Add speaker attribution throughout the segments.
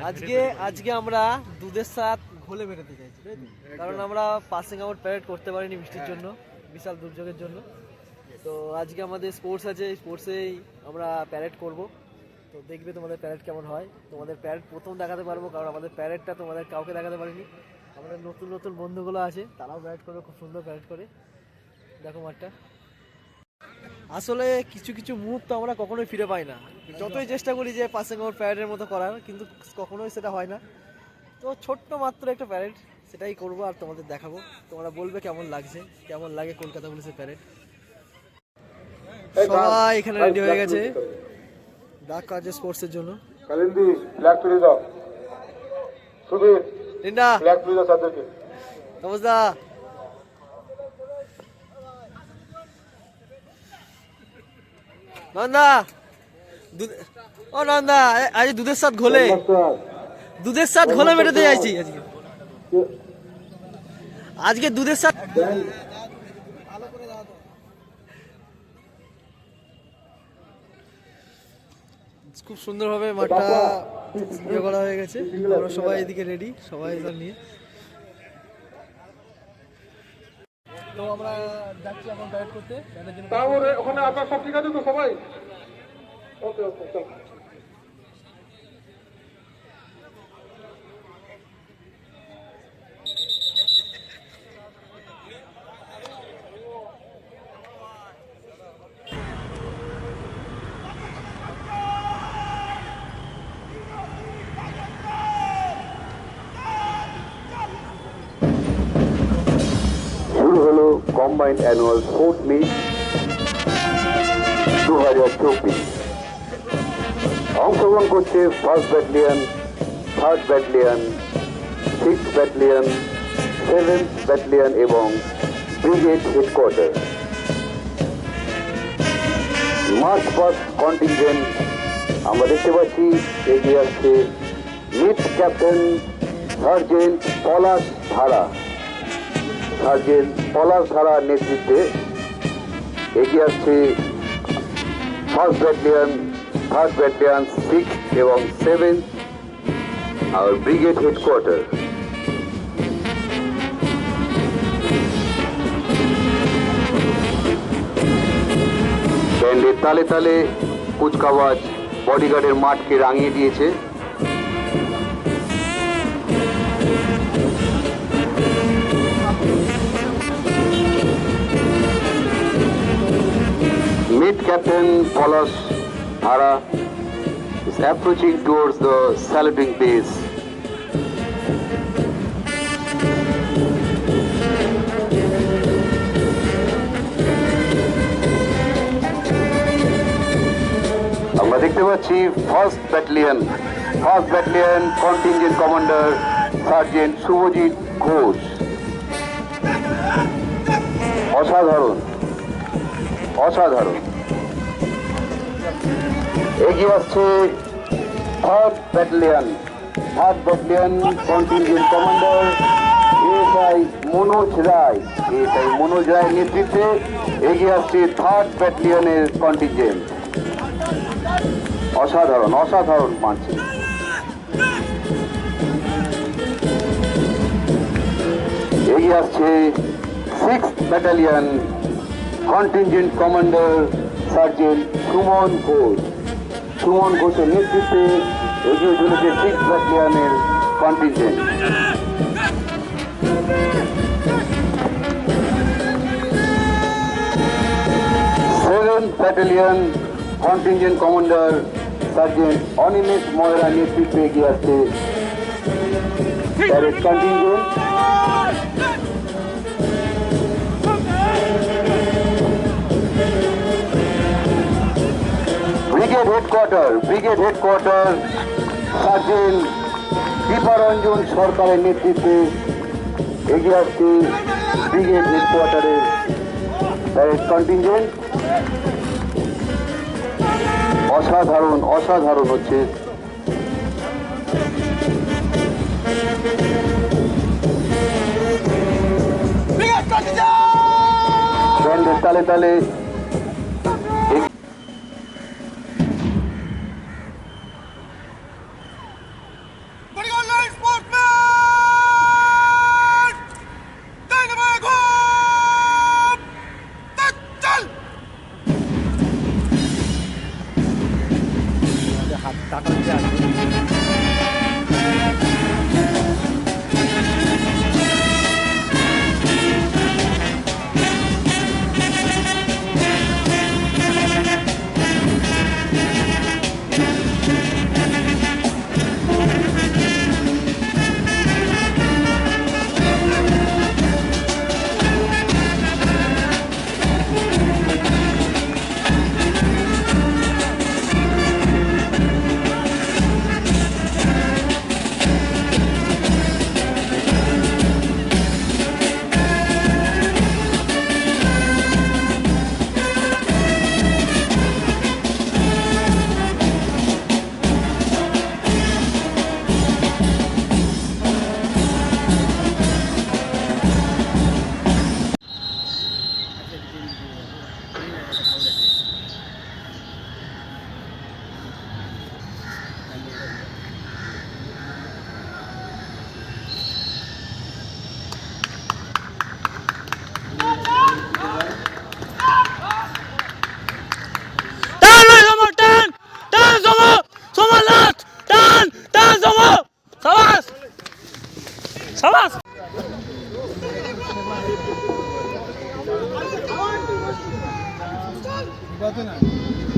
Speaker 1: আজকে আজকে আমরা দুধের সাথ ঘোলে বেরোতে চাইছি কারণ আমরা পাসিং আউট প্যারেড করতে পারিনি বৃষ্টির জন্য বিশাল দুর্যোগের জন্য। তো আজকে আমাদের স্পোর্টস আছে স্পোর্টসেই আমরা প্যারেড করব। তো দেখবে তোমাদের প্যারেড কেমন হয়। তোমাদের প্যারেড প্রথম দেখাতে পারব কারণ আমাদের প্যারেডটা তোমাদের কাউকে দেখাতে পারিনি। আমাদের নতুন নতুন বন্ধুগুলো আছে তারাও প্যারেড করবে খুব সুন্দর প্যারেড করে। দেখো মাঠটা। আসলে কিছু কিছু মুহূর্ত আমরা কখনোই ফিরে পাই না। যতই চেষ্টা করি যে পাসিং আউট প্যারেডের মতো করার কিন্তু কখনোই সেটা হয় না। তো ছোট্ট মাত্র একটা প্যারেড সেটাই করব আর তোমাদের দেখাবো। তোমরা বলবে কেমন লাগছে কেমন লাগে কলকাতা পুলিশের প্যারেড সবাই এখানে রেডি হয়ে গেছে। ডাক কাজে স্পোর্টসের জন্য।
Speaker 2: কালিন্দি ফ্ল্যাগ তুলে দাও। সুবীর
Speaker 1: লিন্ডা।
Speaker 2: ফ্ল্যাগ তুলে দাও তাদেরকে
Speaker 1: নমস্দা নন্দা ও নন্দা আজ দুধের সাথ ঘোলে। দুধের সাথ ঘোলে মেটাতে আজকে আজকে দুধের সাথ খুব সুন্দরভাবে মাঠটা ইয়ে করা হয়ে গেছে। আমরা সবাই এদিকে রেডি সবাই নিয়ে। তো আমরা যাচ্ছি এখন গাইড করতে।
Speaker 2: তাও ওখানে আপনার সব ঠিক আছে তো সবাই? Okay okay
Speaker 3: combined annual sport meet দু হাজার চব্বিশ অংশগ্রহণ করছে first battalion third battalion six battalion seventh battalion এবং brigade headquarter march past contingent আমরা দেখতে পাচ্ছি এগিয়ে আসছে মিট ক্যাপ্টেন সার্জেন্ট পলাশ ধারা সার্জেন্ট পলাশ ধারার নেতৃত্বে এগিয়ে আসছে first battalion third battalion six এবং সেভেন আর ব্রিগেড হেডকোয়ার্টার ব্যান্ডের তালে তালে কুচকাওয়াজ বডিগার্ডের মাঠকে রাঙিয়ে দিয়েছে। Mid Captain Paulus Hara is approaching towards the saluting base. আমরা দেখতে পাচ্ছি first battalion first battalion contingent commander sergeant Subhajit Ghosh অসাধারণ অসাধারণ এগিয়ে আসছে third battalion. Third battalion contingent commander SI Manoj Roy. SI Manoj রায়ের নেতৃত্বে এগিয়ে আসছে থার্ড ব্যাটালিয়নের কন্টিনজেন্ট অসাধারণ অসাধারণ মানছে এগিয়ে আসছে six battalion contingent commander sergeant Suman Ghosh. Suman ঘোষের নেতৃত্বে এগিয়ে চলেছে six ব্যাটালিয়নের contingent seven battalion contingent commander sergeant Animesh Moyra নেতৃত্বে এগিয়ে আসছে। Contingent headquarter brigade headquarter sergeant Diparanjan সরকারের নেতৃত্বে এগিয়ে আসছে ব্রিগেড হেডকোয়ার্টারের কন্টিনজেন্ট অসাধারণ অসাধারণ হচ্ছে। তালে তালে
Speaker 4: 打克罗地个
Speaker 1: তো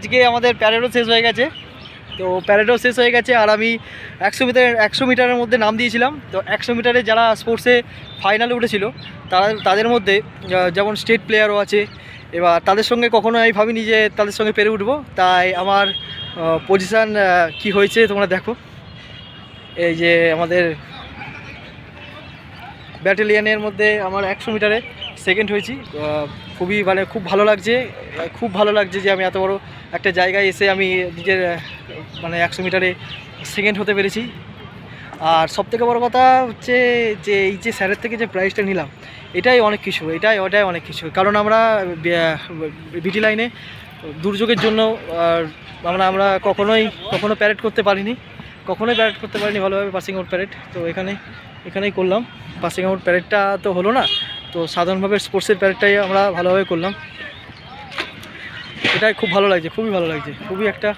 Speaker 1: আজকে আমাদের প্যারেডও শেষ হয়ে গেছে। তো প্যারেডও শেষ হয়ে গেছে আর আমি একশো মিটার, একশো মিটারের মধ্যে নাম দিয়েছিলাম। তো একশো মিটারে যারা স্পোর্টসে ফাইনালে উঠেছিল, তারা, তাদের মধ্যে যেমন স্টেট প্লেয়ারও আছে, এবার তাদের সঙ্গে কখনো আমি ভাবিনি যে তাদের সঙ্গে পেরে উঠবো। তাই আমার পজিশান কি হয়েছে তোমরা দেখো। এই যে আমাদের ব্যাটালিয়ানের মধ্যে আমার একশো মিটারে সেকেন্ড হয়েছি। খুবই মানে খুব ভালো লাগছে, খুব ভালো লাগছে যে আমি এত বড় একটা জায়গায় এসে আমি নিজের মানে একশো মিটারে সেকেন্ড হতে পেরেছি। আর সবথেকে বড় কথা হচ্ছে যে এই যে স্যারের থেকে যে প্রাইজটা নিলাম, এটাই অনেক কিছু, এটাই, ওটাই অনেক কিছু। কারণ আমরা বিটি লাইনে দুর্যোগের জন্য আমরা আমরা কখনোই, কখনো প্যারেড করতে পারিনি। কখনোই প্যারেড করতে পারিনি ভালোভাবে পাসিং আউট প্যারেড তো এখানে, এখানেই করলাম। পাসিং আউট প্যারেডটা তো হলো না। তো সাধারণভাবে স্পোর্টসের প্যারেডটাই আমরা ভালোভাবে করলাম। এটাই খুব ভালো লাগছে, খুবই ভালো লাগছে, খুবই একটা